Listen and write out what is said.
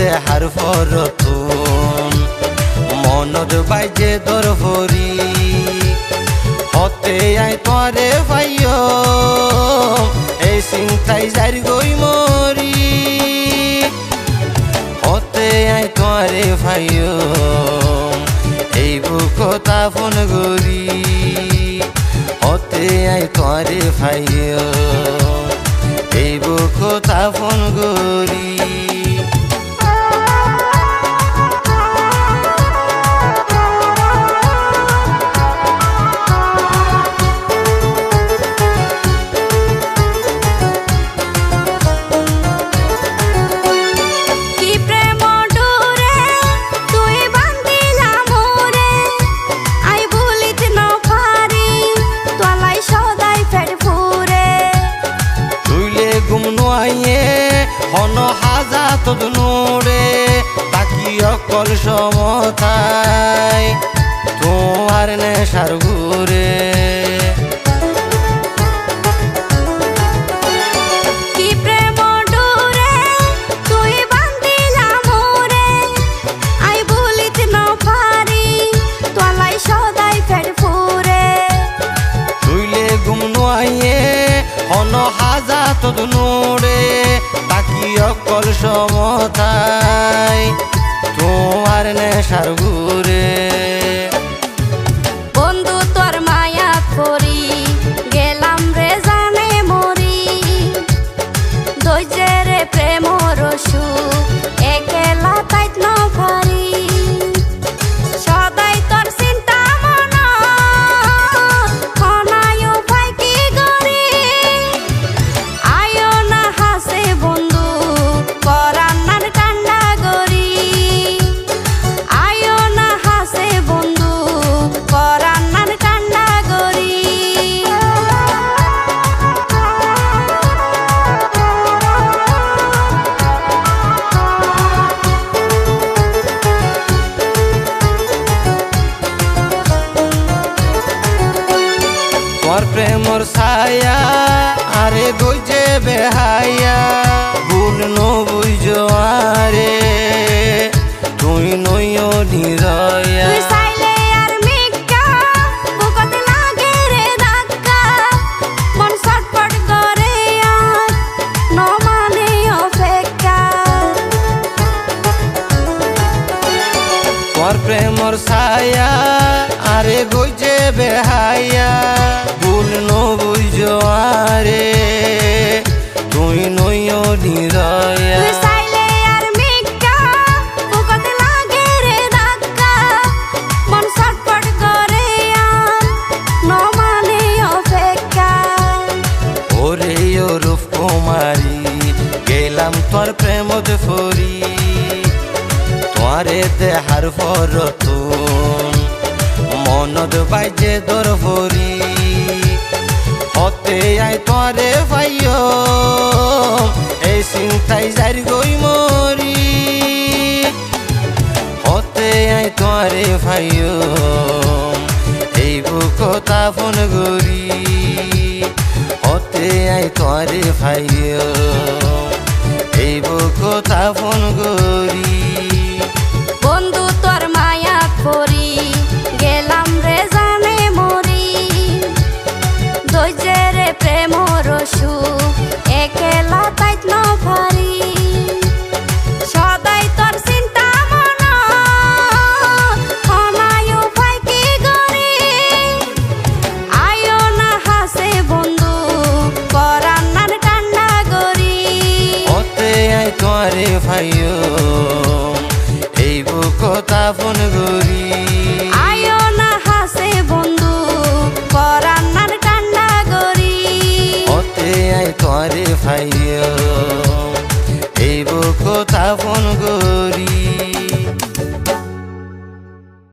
তোমারে দেহার ফরতুন। মনত বাইজে দর ভরি হতে আই তোমারে ভাইও এই চিন্তাই যার গই মরি। হতে আই তোমারে ভাইও এই বুকতা ফোন গরি হতে আই তোমারে ভাইও এই বুকতা ফোন গরি তদ নোরে বাকি অকল সমতাই তোমার নেশার ঘুরে। কি প্রেম সমতাই তোমার নেশার ঘুরে তোর প্রেমর ছায়া আরে গইজে বেহাইয়া ভুল নবুঝ আরে তুই নইও নিরয়া। তুই চাইলে আর মিক্কা বুকত লাগে অপেক্ষা। ওরে ও রূপ কুমারী গেলাম তোর প্রেমত ফরি। তোরে দেহার ফরতুন মনত বাইজে দর ভরি হতে আই তোরে ভাইও এই চিন্তাই যার গই মরি। হতে আই তোরে ভাইও এই বুকতা ফোন গরি। হতে আই তোরে ভাইও এই বুকতা ফোন গরি। আই তোরে ভাইও এই বুকতা ফোন গরি আয়ো না হাসে বন্ধু করান্নার কান্না গরি আয় তোরে ভাইও এই বুকতা ফোন গরি